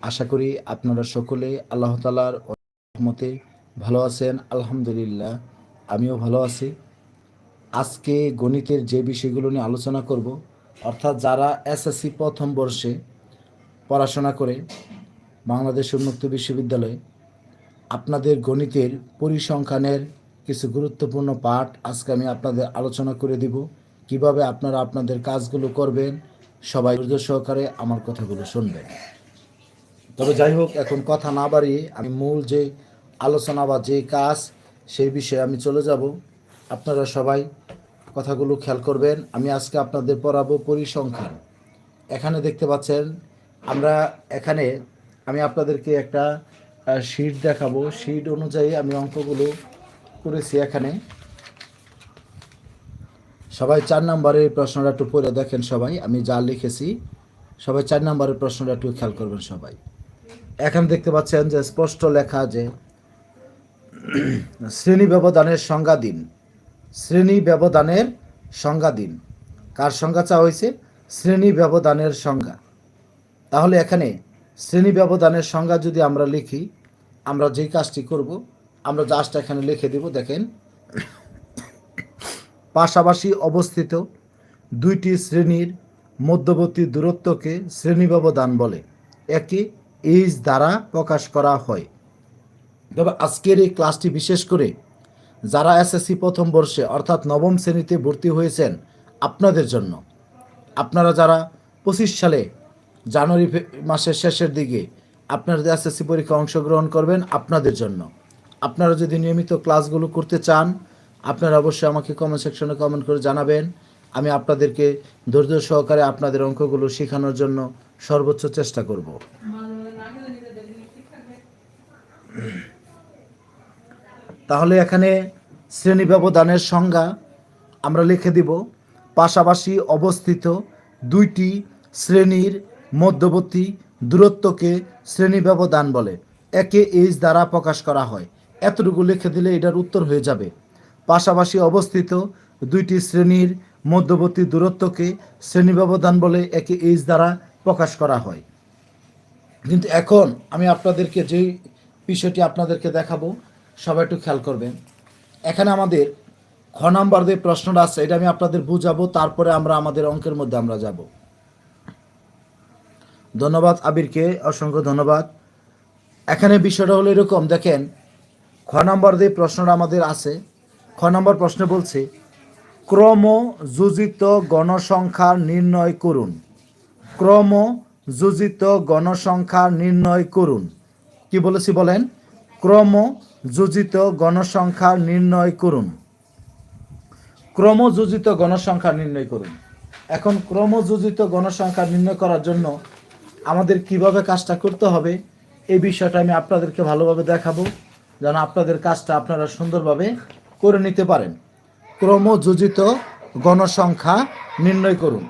আশা করি আপনারা সকলে আল্লাহ তালার মতে ভালো আছেন, আলহামদুলিল্লাহ। আমিও ভালো আছি। আজকে গণিতের যে বিষয়গুলো নিয়ে আলোচনা করব, অর্থাৎ যারা এসএসসি প্রথম বর্ষে পড়াশোনা করে বাংলাদেশ উন্মুক্ত বিশ্ববিদ্যালয়ে, আপনাদের গণিতের পরিসংখ্যানের কিছু গুরুত্বপূর্ণ পাঠ আজকে আমি আপনাদের আলোচনা করে দিব। কীভাবে আপনারা আপনাদের কাজগুলো করবেন, সবাই ধৈর্য সহকারে আমার কথাগুলো শুনবেন। তবে যাই হোক, এখন কথা না বাড়িয়ে আমি মূল যে আলোচনা বা যে কাজ, সেই বিষয়ে আমি চলে যাব। আপনারা সবাই কথাগুলো খেয়াল করবেন। আমি আজকে আপনাদের পড়াবো পরিসংখ্যান। এখানে দেখতে পাচ্ছেন, আমরা এখানে আমি আপনাদেরকে একটা শিট দেখাবো। শিট অনুযায়ী আমি অঙ্কগুলো করেছি এখানে। সবাই চার নম্বরের প্রশ্নটা একটু পড়ে দেখেন সবাই, আমি যা লিখেছি। সবাই চার নম্বরের প্রশ্নটা একটু খেয়াল করবেন সবাই। এখানে দেখতে পাচ্ছেন যে স্পষ্ট লেখা যে শ্রেণি ব্যবধানের সংজ্ঞা দিন। শ্রেণি ব্যবধানের সংজ্ঞা দিন। কার সংজ্ঞা চাওয়া হয়েছে? শ্রেণি ব্যবধানের সংজ্ঞা। তাহলে এখানে শ্রেণি ব্যবধানের সংজ্ঞা যদি আমরা লিখি, আমরা যেই কাজটি করব, আমরা জাস্ট এখানে লিখে দেব, দেখেন। পাশাপাশি অবস্থিত দুইটি শ্রেণির মধ্যবর্তী দূরত্বকে শ্রেণি ব্যবধান বলে। একে এইচ দ্বারা প্রকাশ করা হয়। তবে আজকের এই ক্লাসটি বিশেষ করে যারা এসএসসি প্রথম বর্ষে অর্থাৎ নবম শ্রেণীতে ভর্তি হয়েছেন আপনাদের জন্য। আপনারা যারা পঁচিশ সালে জানুয়ারি মাসের শেষের দিকে আপনারা এসএসসি পরীক্ষা অংশগ্রহণ করবেন আপনাদের জন্য। আপনারা যদি নিয়মিত ক্লাসগুলো করতে চান, আপনারা অবশ্যই আমাকে কমেন্ট সেকশনে কমেন্ট করে জানাবেন। আমি আপনাদেরকে ধৈর্য সহকারে আপনাদের অঙ্কগুলো শেখানোর জন্য সর্বোচ্চ চেষ্টা করব। তাহলে এখানে শ্রেণি ব্যবধানের সংজ্ঞা আমরা লিখে দিব। পাশাপাশি অবস্থিত দুইটি শ্রেণির মধ্যবর্তী দূরত্বকে শ্রেণি ব্যবধান বলে। একে এইচ দ্বারা প্রকাশ করা হয়। এতটুকু লিখে দিলে এটার উত্তর হয়ে যাবে। পাশাপাশি অবস্থিত দুইটি শ্রেণির মধ্যবর্তী দূরত্বকে শ্রেণি ব্যবধান বলে একে এইচ দ্বারা প্রকাশ করা হয়। কিন্তু এখন আমি আপনাদেরকে যেই বিষয়টি আপনাদেরকে দেখাবো সবাই একটু খেয়াল করবেন। এখানে আমাদের খ নাম্বার যে প্রশ্নটা আছে, এটা আমি আপনাদের বুঝাবো, তারপরে আমরা আমাদের অঙ্কের মধ্যে আমরা যাব। ধন্যবাদ আবিরকে, অসংখ্য ধন্যবাদ। এখানে বিষয়টা হলো এরকম, দেখেন, খ নাম্বার যে প্রশ্নটা আমাদের আছে, খ নম্বর প্রশ্ন বলছে ক্রম যোজিত গণসংখ্যা নির্ণয় করুন। ক্রম যোজিত গণসংখ্যা নির্ণয় করুন। কি বলেছি বলেন? ক্রম যোজিত গণসংখ্যা নির্ণয় করুন। ক্রমযোজিত গণসংখ্যা নির্ণয় করুন। এখন ক্রমযোজিত গণসংখ্যা নির্ণয় করার জন্য আমাদের কীভাবে কাজটা করতে হবে, এই বিষয়টা আমি আপনাদেরকে ভালোভাবে দেখাবো, যেন আপনাদের কাজটা আপনারা সুন্দরভাবে করে নিতে পারেন। ক্রমযোজিত গণসংখ্যা নির্ণয় করুন।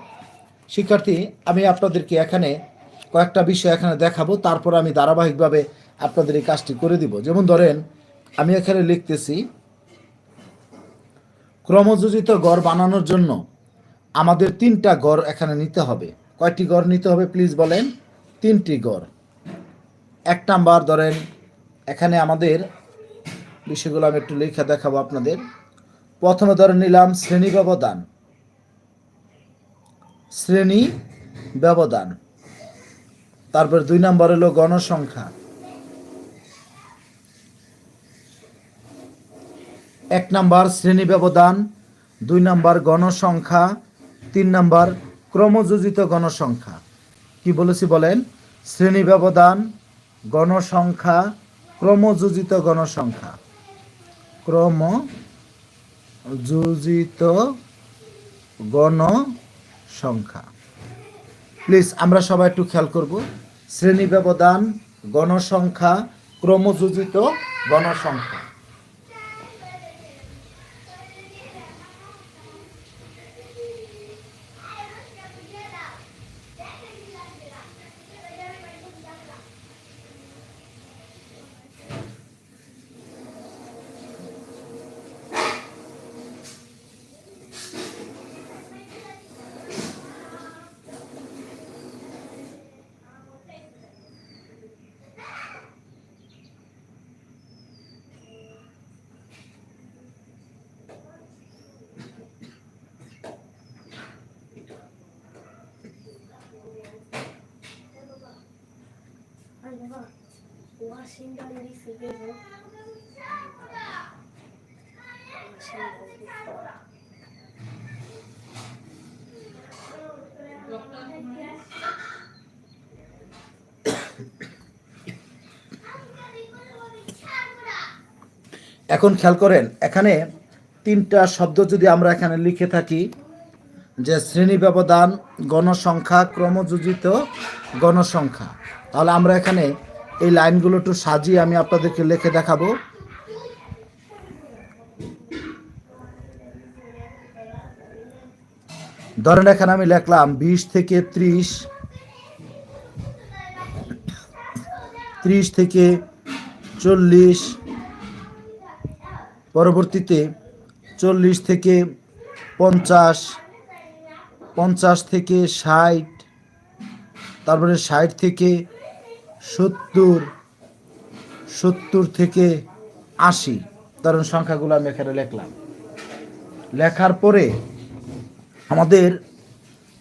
শিক্ষার্থী, আমি আপনাদেরকে এখানে কয়েকটা বিষয় এখানে দেখাবো, তারপর আমি ধারাবাহিকভাবে আপনাদের এই কাজটি করে দিব। যেমন ধরেন, আমি এখানে লিখতেছি, ক্রমযোজিত গড় বানানোর জন্য আমাদের তিনটা গড় এখানে নিতে হবে। কয়টি গড় নিতে হবে প্লিজ বলেন? তিনটি গড়। এক নাম্বার, ধরেন, এখানে আমাদের বিষয়গুলো আমি একটু লিখে দেখাবো আপনাদের। প্রথমে ধরে নিলাম, শ্রেণি ব্যবধান। শ্রেণি ব্যবধান। তারপর দুই নম্বর হলো গণসংখ্যা। এক নাম্বার শ্রেণি ব্যবধান, দুই নাম্বার গণসংখ্যা, তিন নাম্বার ক্রমযোজিত গণসংখ্যা। কি বলেছি বলেন? শ্রেণি ব্যবধান, গণসংখ্যা, ক্রমযোজিত গণসংখ্যা। ক্রম যোজিত গণসংখ্যা। প্লিজ, আমরা সবাই একটু খেয়াল করব। শ্রেণি ব্যবধান, গণসংখ্যা, ক্রমযোজিত গণসংখ্যা। ওয়াশিংটন ডিসি দেব এখন খেয়াল করেন, এখানে তিনটা শব্দ যদি আমরা এখানে লিখে থাকি, যে শ্রেণি ব্যবধান, গণসংখ্যা, ক্রমযোজিত গণসংখ্যা। তাহলে আমরা এখানে এই লাইনগুলো একটু সাজিয়ে আমি আপনাদেরকে লেখে দেখাবো। ধরেন এখানে আমি লিখলাম বিশ থেকে ত্রিশ ত্রিশ থেকে চল্লিশ, পরবর্তীতে চল্লিশ থেকে পঞ্চাশ পঞ্চাশ থেকে ষাট, তারপরে ষাট থেকে সত্তর সত্তর থেকে আশি ধরুন সংখ্যাগুলো আমি এখানে লিখলাম। লেখার পরে আমাদের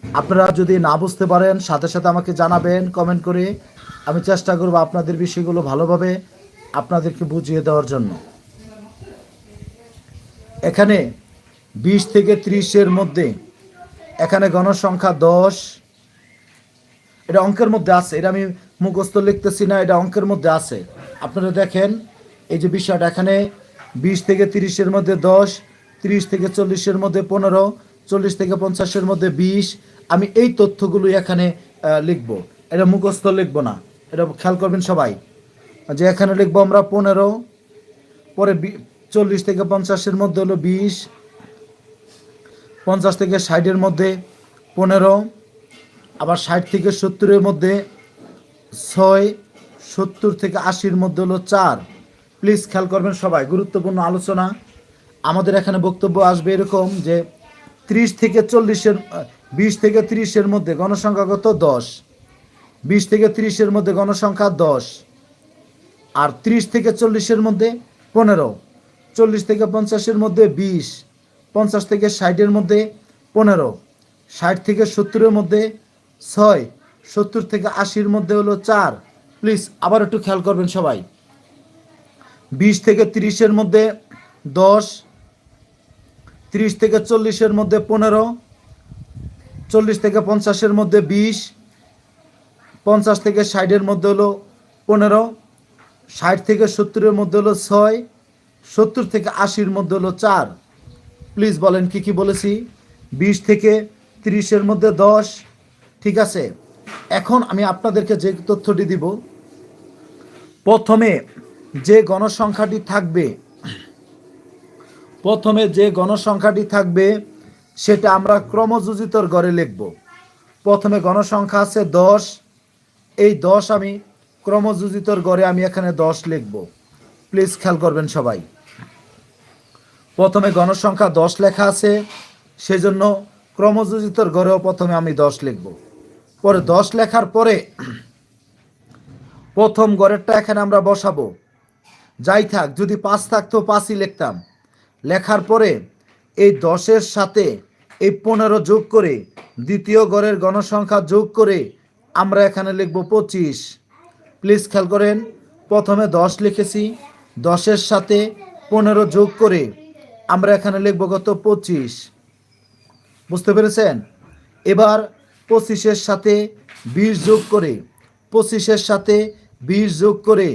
আপনারা যদি না বুঝতে পারেন, সাথে সাথে আমাকে জানাবেন কমেন্ট করে। আমি চেষ্টা করব আপনাদের বিষয়গুলো ভালোভাবে আপনাদেরকে বুঝিয়ে দেওয়ার জন্য। এখানে বিশ থেকে ত্রিশের মধ্যে এখানে গণসংখ্যা দশ এটা অঙ্কের মধ্যে আছে, এটা আমি মুখস্থ লিখতেছি না, এটা অঙ্কের মধ্যে আছে। আপনারা দেখেন, এই যে বিষয়টা এখানে, বিশ থেকে তিরিশের মধ্যে দশ, তিরিশ থেকে চল্লিশের মধ্যে পনেরো, চল্লিশ থেকে পঞ্চাশের মধ্যে বিশ। আমি এই তথ্যগুলো এখানে লিখব। এটা মুখস্থ লিখব না। এটা খেয়াল করবেন সবাই। যে এখানে লিখব আমরা পনেরো, পরে চল্লিশ থেকে পঞ্চাশের মধ্যে হলো বিশ, পঞ্চাশ থেকে ষাটের মধ্যে পনেরো আবার ষাট থেকে সত্তরের মধ্যে ছয়, সত্তর থেকে আশির মধ্যে হলো চার। প্লিজ খেয়াল করবেন সবাই, গুরুত্বপূর্ণ আলোচনা। আমাদের এখানে বক্তব্য আসবে এরকম যে ত্রিশ থেকে চল্লিশের, বিশ থেকে ত্রিশের মধ্যে গণসংখ্যাগত দশ। বিশ থেকে ত্রিশের মধ্যে গণসংখ্যা দশ। আর ত্রিশ থেকে চল্লিশের মধ্যে পনেরো। চল্লিশ থেকে পঞ্চাশের মধ্যে বিশ। পঞ্চাশ থেকে ষাটের মধ্যে পনেরো। ষাট থেকে সত্তরের মধ্যে ছয়, সত্তর থেকে আশির মধ্যে হলো চার। প্লিজ আবার একটু খেয়াল করবেন সবাই। বিশ থেকে তিরিশের মধ্যে দশ, তিরিশ থেকে চল্লিশের মধ্যে পনেরো, চল্লিশ থেকে পঞ্চাশের মধ্যে বিশ, পঞ্চাশ থেকে ষাটের মধ্যে হলো পনেরো, ষাট থেকে সত্তরের মধ্যে হলো ছয়, সত্তর থেকে আশির মধ্যে হলো চার। প্লিজ বলেন কি কি বলেছি? বিশ থেকে তিরিশের মধ্যে দশ ঠিক আছে, এখন আমি আপনাদেরকে যে তথ্যটি দিব। প্রথমে যে গণসংখ্যাটি থাকবে, প্রথমে যে গণসংখ্যাটি থাকবে, সেটা আমরা ক্রমযোজিতর গড়ে লিখব। প্রথমে গণসংখ্যা আছে দশ, এই দশ আমি ক্রমযোজিতর গড়ে আমি এখানে দশ লিখব। প্লিজ খেয়াল করবেন সবাই। প্রথমে গণসংখ্যা দশ লেখা আছে, সেজন্য ক্রমযোজিতর গড়েও প্রথমে আমি দশ লিখব। পরে দশ লেখার পরে প্রথম গড়েরটা এখানে আমরা বসাবো। যাই থাক, যদি পাঁচ থাকতো পাঁচই লিখতাম। লেখার পরে এই দশের সাথে এই পনেরো যোগ করে দ্বিতীয় গড়ের গণসংখ্যা যোগ করে আমরা এখানে লিখব পঁচিশ। প্লিজ খেয়াল করেন, প্রথমে দশ লিখেছি, দশের সাথে পনেরো যোগ করে আমরা এখানে লিখব কত? পঁচিশ। বুঝতে পেরেছেন? এবার পঁচিশের সাথে বিশ যোগ করে, পঁচিশের সাথে বিশ যোগ করে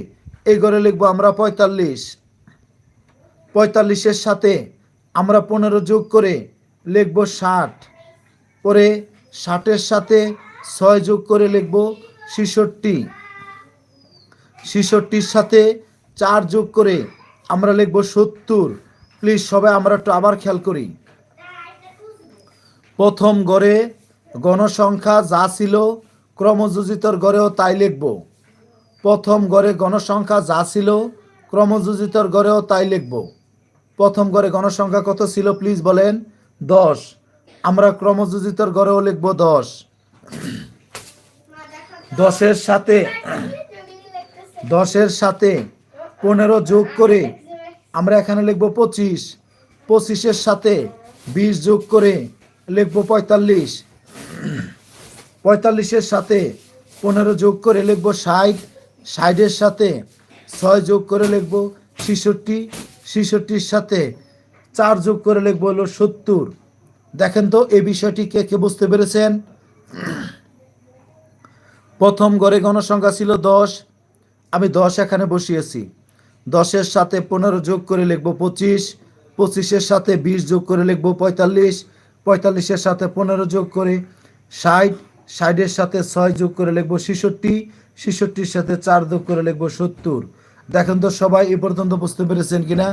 এই ঘরে লিখব আমরা পঁয়তাল্লিশ। পঁয়তাল্লিশের সাথে আমরা পনেরো যোগ করে লিখব ষাট। পরে ষাটের সাথে ছয় যোগ করে লিখব ছেষট্টি। ছেষট্টির সাথে চার যোগ করে আমরা লিখব সত্তর। প্লিজ সবাই আমরা একটু আবার খেয়াল করি। প্রথম গড়ে গণসংখ্যা যা ছিল ক্রমযোজিতর গড়েও তাই লিখব। প্রথম গড়ে গণসংখ্যা যা ছিল ক্রমযোজিতর গড়েও তাই লিখব। প্রথম গড়ে গণসংখ্যা কত ছিল প্লিজ বলেন? দশ। আমরা ক্রমযোজিতর গড়েও লিখব দশ। দশের সাথে দশের সাথে পনেরো যোগ করে আমরা এখানে লিখব পঁচিশ। পঁচিশের সাথে বিশ যোগ করে লিখব পঁয়তাল্লিশ। পঁয়তাল্লিশের সাথে পনেরো যোগ করে লিখব ষাট, ষাটের সাথে ছয় যোগ করে লিখব ছিষট্টি, ছিষট্টির সাথে চার যোগ করে লিখব হলো সত্তর। দেখেন তো এই বিষয়টি কে কে বুঝতে পেরেছেন? প্রথম গড়ে গণসংখ্যা ছিল দশ। আমি দশ এখানে বসিয়েছি। দশের সাথে পনেরো যোগ করে লিখব পঁচিশ, পঁচিশের সাথে বিশ যোগ করে লিখব পঁয়তাল্লিশ, পঁয়তাল্লিশের সাথে পনেরো যোগ করে ষাট, ষাটের সাথে ছয় যোগ করে লিখব ছেষট্টি, ছেষট্টির সাথে চার যোগ করে লিখব সত্তর। দেখেন তো সবাই এ পর্যন্ত বুঝতে পেরেছেন কিনা?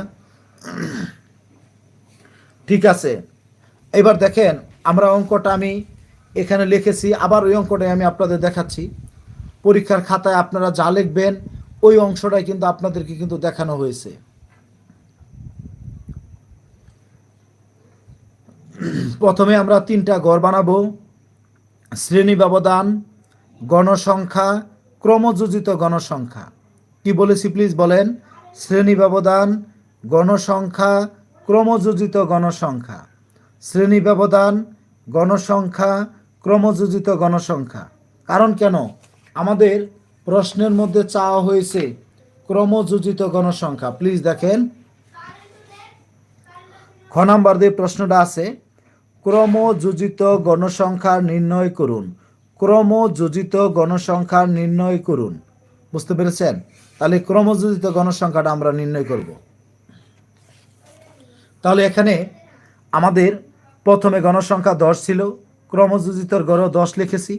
ঠিক আছে। এবার দেখেন, আমরা অঙ্কটা আমি এখানে লিখেছি, আবার ওই অঙ্কটাই আমি আপনাদের দেখাচ্ছি। পরীক্ষার খাতায় আপনারা যা লিখবেন, ওই অংশটাই কিন্তু আপনাদেরকে কিন্তু দেখানো হয়েছে। প্রথমে আমরা তিনটা ঘর বানাবো। শ্রেণি ব্যবধান, গণসংখ্যা, ক্রমযোজিত গণসংখ্যা। কি বলেছি প্লিজ বলেন? শ্রেণি ব্যবধান, গণসংখ্যা, ক্রমযোজিত গণসংখ্যা। শ্রেণি ব্যবধান, গণসংখ্যা, ক্রমযোজিত গণসংখ্যা। কারণ কেন? আমাদের প্রশ্নের মধ্যে চাওয়া হয়েছে ক্রমযোজিত গণসংখ্যা। প্লিজ দেখেন। খ নাম্বার দিয়ে প্রশ্নটা আছে ক্রমযোজিত গণসংখ্যা নির্ণয় করুন। ক্রমযোজিত গণসংখ্যা নির্ণয় করুন। বুঝতে পেরেছেন? তাহলে ক্রমযোজিত গণসংখ্যাটা আমরা নির্ণয় করব। তাহলে এখানে আমাদের প্রথমে গণসংখ্যা দশ ছিল, ক্রমযোজিতর গড় দশ লিখেছি,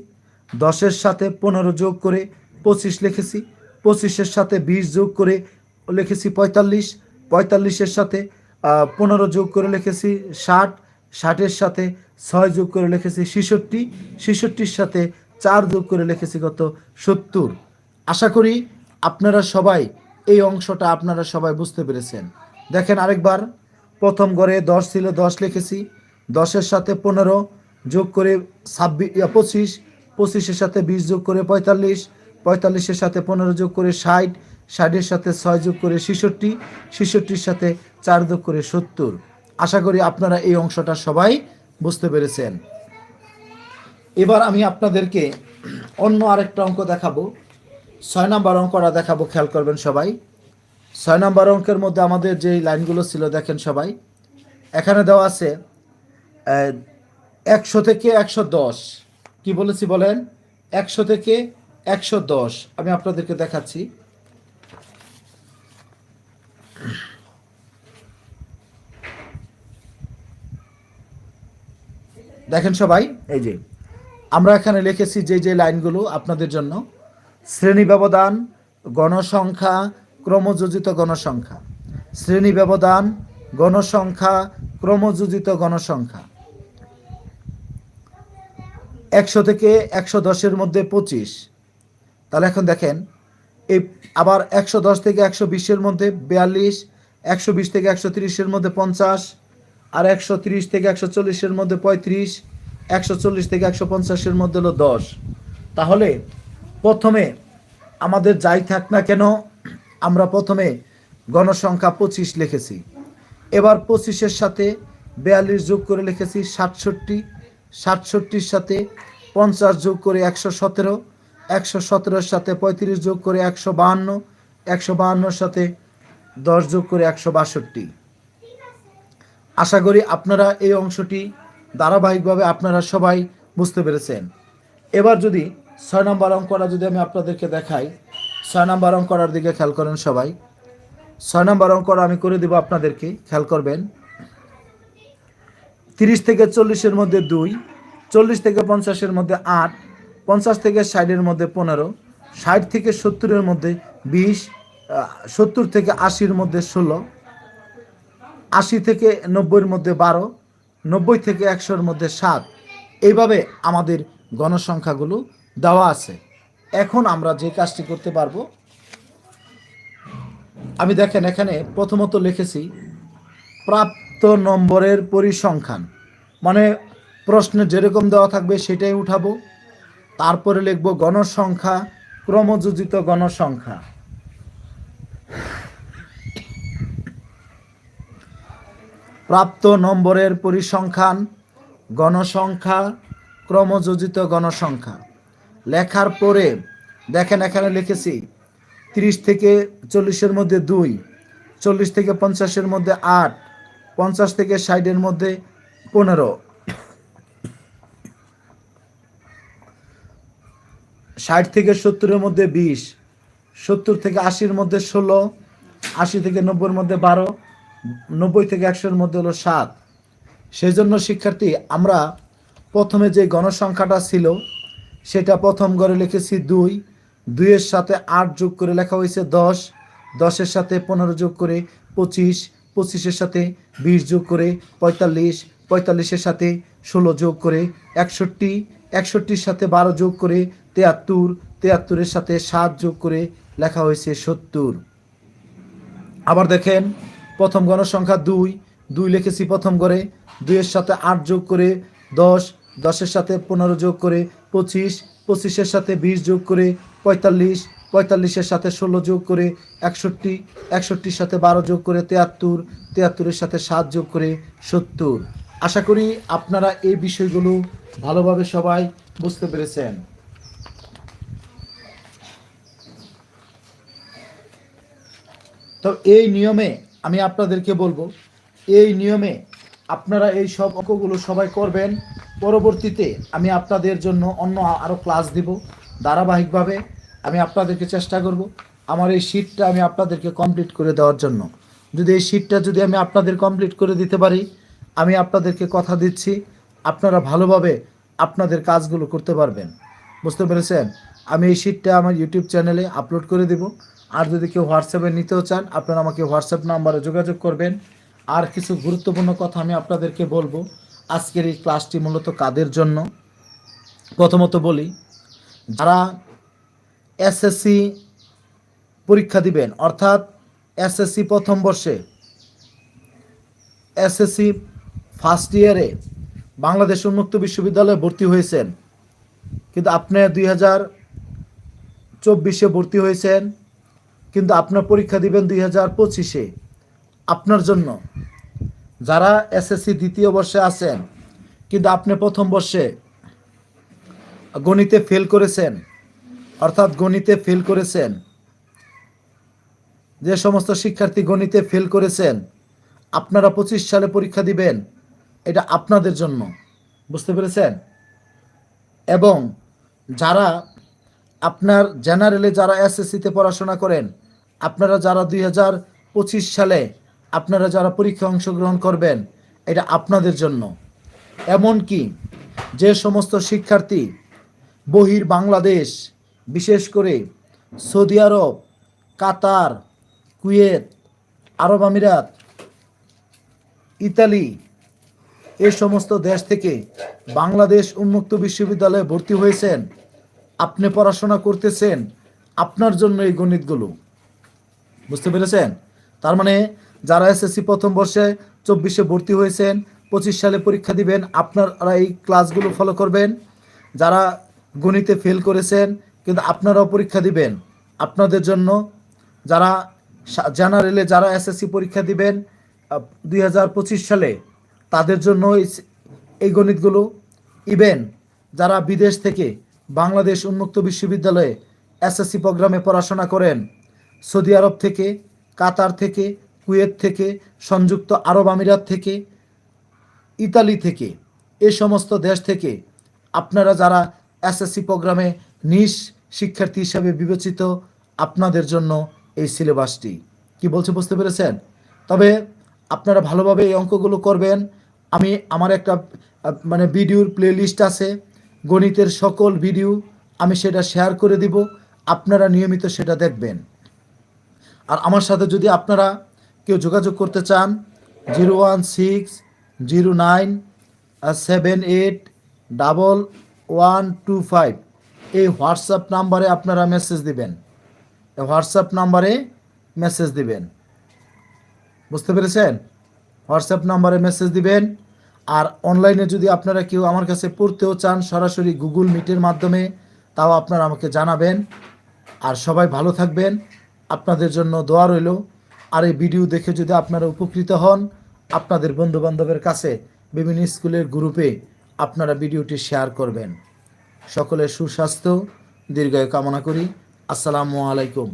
দশের সাথে পনেরো যোগ করে পঁচিশ লিখেছি, পঁচিশের সাথে বিশ যোগ করে লিখেছি পঁয়তাল্লিশ, পঁয়তাল্লিশের সাথে পনেরো যোগ করে লিখেছি ষাট ষাটের সাথে ছয় যোগ করে লিখেছি ছেষট্টি, ছেষট্টির সাথে চার যোগ করে লিখেছি কত সত্তর। আশা করি আপনারা সবাই এই অংশটা আপনারা সবাই বুঝতে পেরেছেন। দেখেন আরেকবার, প্রথম গড়ে দশ ছিল, দশ লিখেছি। দশের সাথে পনেরো যোগ করে ছাব্বিশ পঁচিশ। পঁচিশের সাথে বিশ যোগ করে পঁয়তাল্লিশ। পঁয়তাল্লিশের সাথে পনেরো যোগ করে ষাট। ষাটের সাথে ছয় যোগ করে ছেষট্টি। ছেষট্টির সাথে চার যোগ করে সত্তর। আশা করি আপনারা এই অংশটা সবাই বুঝতে পেরেছেন। এবার আমি আপনাদেরকে অন্য আরেকটা অঙ্ক দেখাবো। ছয় নাম্বার অঙ্কটা দেখাবো, খেয়াল করবেন সবাই। ছয় নাম্বার অঙ্কের মধ্যে আমাদের যে লাইনগুলো ছিল, দেখেন সবাই। এখানে দেওয়া আছে একশো থেকে একশো দশ। কী বলেছি বলেন? একশো থেকে একশো দশ। আমি আপনাদেরকে দেখাচ্ছি। দেখেন সবাই এই যে। আমরা এখানে লিখেছি যে যে লাইনগুলো আপনাদের জন্য। শ্রেণি ব্যবধান গণসংখ্যা ক্রমযোজিত গণসংখ্যা। শ্রেণি ব্যবধান গণসংখ্যা ক্রমযোজিত গণসংখ্যা। একশো থেকে একশো দশের মধ্যে পঁচিশ। তাহলে এখন দেখেন এই আবার একশো দশ থেকে একশো বিশের মধ্যে বিয়াল্লিশ একশো বিশ থেকে একশো তিরিশের মধ্যে পঞ্চাশ আর একশো তিরিশ থেকে একশো চল্লিশের মধ্যে পঁয়ত্রিশ, একশো চল্লিশ থেকে একশো পঞ্চাশের মধ্যে হলো দশ। তাহলে প্রথমে আমাদের যাই থাক না কেন, আমরা প্রথমে গণসংখ্যা পঁচিশ লিখেছি। এবার পঁচিশের সাথে বিয়াল্লিশ যোগ করে লিখেছি সাতষট্টি। সাতষট্টির সাথে পঞ্চাশ যোগ করে একশো সতেরো। একশো সতেরোর সাথে পঁয়ত্রিশ যোগ করে একশো বাহান্ন। একশো বাহান্নর সাথে দশ যোগ করে একশো বাষট্টি। আশা করি আপনারা এই অংশটি ধারাবাহিকভাবে আপনারা সবাই বুঝতে পেরেছেন। এবার যদি ছয় নম্বর অঙ্কটা যদি আমি আপনাদেরকে দেখাই, ছয় নম্বর অঙ্কটার দিকে খেয়াল করেন সবাই। ছয় নম্বর অঙ্কটা আমি করে দেব আপনাদেরকে, খেয়াল করবেন। তিরিশ থেকে চল্লিশের মধ্যে দুই, চল্লিশ থেকে পঞ্চাশের মধ্যে আট, পঞ্চাশ থেকে ষাটের মধ্যে পনেরো, ষাট থেকে সত্তরের মধ্যে বিশ সত্তর থেকে আশির মধ্যে ষোলো আশি থেকে নব্বইয়ের মধ্যে বারো, নব্বই থেকে একশোর মধ্যে সাত। এইভাবে আমাদের গণসংখ্যাগুলো দেওয়া আছে। এখন আমরা যে কাজটি করতে পারব, আমি দেখেন এখানে প্রথমত লিখেছি, প্রাপ্ত নম্বরের পরিসংখ্যান। মানে প্রশ্নে যেরকম দেওয়া থাকবে সেটাই উঠাবো। তারপরে লিখব গণসংখ্যা, ক্রমযোজিত গণসংখ্যা। প্রাপ্ত নম্বরের পরিসংখ্যান, গণসংখ্যা, ক্রমযোজিত গণসংখ্যা। লেখার পরে দেখেন এখানে লিখেছি, তিরিশ থেকে চল্লিশের মধ্যে দুই, চল্লিশ থেকে পঞ্চাশের মধ্যে আট, পঞ্চাশ থেকে ষাটের মধ্যে পনেরো। ষাট থেকে সত্তরের মধ্যে বিশ, সত্তর থেকে আশির মধ্যে ষোলো, আশি থেকে নব্বইয়ের মধ্যে বারো নব্বই থেকে একশোর মধ্যে হলো সাত। সেই জন্য শিক্ষার্থী, আমরা প্রথমে যে গণসংখ্যাটা ছিল, সেটা প্রথম গড়ে লিখেছি দুই। দুইয়ের সাথে আট যোগ করে লেখা হয়েছে দশ। দশের সাথে পনেরো যোগ করে পঁচিশ। পঁচিশের সাথে বিশ যোগ করে পঁয়তাল্লিশ। পঁয়তাল্লিশের সাথে ষোলো যোগ করে একষট্টি। একষট্টির সাথে বারো যোগ করে তেয়াত্তর। তেয়াত্তরের সাথে সাত যোগ করে লেখা হয়েছে সত্তর। আবার দেখেন প্রথম গণসংখ্যা দুই দুই লিখেছি প্রথম ঘরে দুইয়ের সাথে আট যোগ করে দশ, দশের সাথে পনেরো যোগ করে পঁচিশ, পঁচিশের সাথে বিশ যোগ করে পঁয়তাল্লিশ, পঁয়তাল্লিশের সাথে ষোলো যোগ করে একষট্টি, একষট্টির সাথে বারো যোগ করে তেয়াত্তর, তেয়াত্তরের সাথে সাত যোগ করে সত্তর। আশা করি আপনারা এই বিষয়গুলো ভালোভাবে সবাই বুঝতে পেরেছেন। তো এই নিয়মে আমি আপনাদেরকে বলব, এই নিয়মে আপনারা এই সব অঙ্কগুলো সবাই করবেন। পরবর্তীতে আমি আপনাদের জন্য অন্য আরও ক্লাস দিব। ধারাবাহিকভাবে আমি আপনাদেরকে চেষ্টা করব আমার এই শীটটা আমি আপনাদেরকে কমপ্লিট করে দেওয়ার জন্য। যদি এই শীটটা যদি আমি আপনাদের কমপ্লিট করে দিতে পারি, আমি আপনাদেরকে কথা দিচ্ছি, আপনারা ভালোভাবে আপনাদের কাজগুলো করতে পারবেন। বুঝতে পেরেছেন? আমি এই শীটটা আমার ইউটিউব চ্যানেলে আপলোড করে দেব। আর যদি কেউ হোয়াটসঅ্যাপে নিতেও চান, আপনারা আমাকে হোয়াটসঅ্যাপ নাম্বারে যোগাযোগ করবেন। আর কিছু গুরুত্বপূর্ণ কথা আমি আপনাদেরকে বলব। আজকের এই ক্লাসটি মূলত কাদের জন্য? প্রথমত বলি, যারা এসএসসি পরীক্ষা দিবেন, অর্থাৎ এসএসসি প্রথম বর্ষে, এসএসসি ফার্স্ট ইয়ারে বাংলাদেশ উন্মুক্ত বিশ্ববিদ্যালয়ে ভর্তি হয়েছেন। কিন্তু আপনি দুই হাজার চব্বিশে ভর্তি হয়েছেন কিন্তু আপনার পরীক্ষা দিবেন দুই হাজার পঁচিশে। আপনার জন্য। যারা এসএসসি দ্বিতীয় বর্ষে আছেন, কিন্তু আপনি প্রথম বর্ষে গণিতে ফেল করেছেন, অর্থাৎ গণিতে ফেল করেছেন, যে সমস্ত শিক্ষার্থী গণিতে ফেল করেছেন, আপনারা পঁচিশ সালে পরীক্ষা দিবেন, এটা আপনাদের জন্য। বুঝতে পেরেছেন? এবং যারা আপনার জেনারেলে যারা এসএসসিতে পড়াশোনা করেন আপনারা যারা দুই হাজার পঁচিশ সালে আপনারা যারা পরীক্ষা অংশগ্রহণ করবেন, এটা আপনাদের জন্য। এমনকি যে সমস্ত শিক্ষার্থী বহির বাংলাদেশ, বিশেষ করে সৌদি আরব, কাতার, কুয়েত, আরব আমিরাত, ইতালি, এ সমস্ত দেশ থেকে বাংলাদেশ উন্মুক্ত বিশ্ববিদ্যালয়ে ভর্তি হয়েছেন, আপনি পড়াশোনা করতেছেন, আপনার জন্য এই গণিতগুলো। বুঝতে পেরেছেন? তার মানে যারা এসএসসি প্রথম বর্ষে চব্বিশে ভর্তি হয়েছেন, পঁচিশ সালে পরীক্ষা দিবেন, আপনারা এই ক্লাসগুলো ফলো করবেন। যারা গণিতে ফেল করেছেন, কিন্তু আপনারাও পরীক্ষা দিবেন। আপনাদের জন্য যারা জেনারেলে যারা এসএসসি পরীক্ষা দিবেন দুই হাজার পঁচিশ সালে, তাদের জন্য এই- গণিতগুলো ইভেন যারা বিদেশ থেকে বাংলাদেশ উন্মুক্ত বিশ্ববিদ্যালয়ে এসএসসি প্রোগ্রামে পড়াশোনা করেন সৌদি আরব থেকে, কাতার থেকে, কুয়েত থেকে, সংযুক্ত আরব আমিরাত থেকে, ইতালি থেকে, এ সমস্ত দেশ থেকে আপনারা যারা এসএসসি প্রোগ্রামে নিজ শিক্ষার্থী হিসাবে বিবেচিত, আপনাদের জন্য এই সিলেবাসটি। কি বলছে বুঝতে পেরেছেন? তবে আপনারা ভালোভাবে এই অঙ্কগুলো করবেন। আমি, আমার একটা মানে ভিডিওর প্লে লিস্ট আছে, গণিতের সকল ভিডিও আমি সেটা শেয়ার করে দিব। আপনারা নিয়মিত সেটা দেখবেন। আর আমার সাথে যদি আপনারা কেউ যোগাযোগ করতে চান, zero one six zero nine seven eight double one two five, এই হোয়াটসঅ্যাপ নাম্বারে আপনারা মেসেজ দিবেন। এই হোয়াটসঅ্যাপ নাম্বারে মেসেজ দিবেন। বুঝতে পেরেছেন? হোয়াটসঅ্যাপ নাম্বারে মেসেজ দিবেন। আর অনলাইনে যদি আপনারা কেউ আমার কাছে পড়তেও চান, সরাসরি গুগল মিটের মাধ্যমে, তাও আপনারা আমাকে জানাবেন। আর সবাই ভালো থাকবেন। আপনাদের জন্য দোয়া রইল। আর এই ভিডিও দেখে যদি আপনারা উপকৃত হন, আপনাদের বন্ধুবান্ধবের কাছে বিভিন্ন স্কুলের গ্রুপে আপনারা ভিডিওটি শেয়ার করবেন। সকলের সুস্বাস্থ্য, দীর্ঘায়ু কামনা করি। আসসালামু আলাইকুম।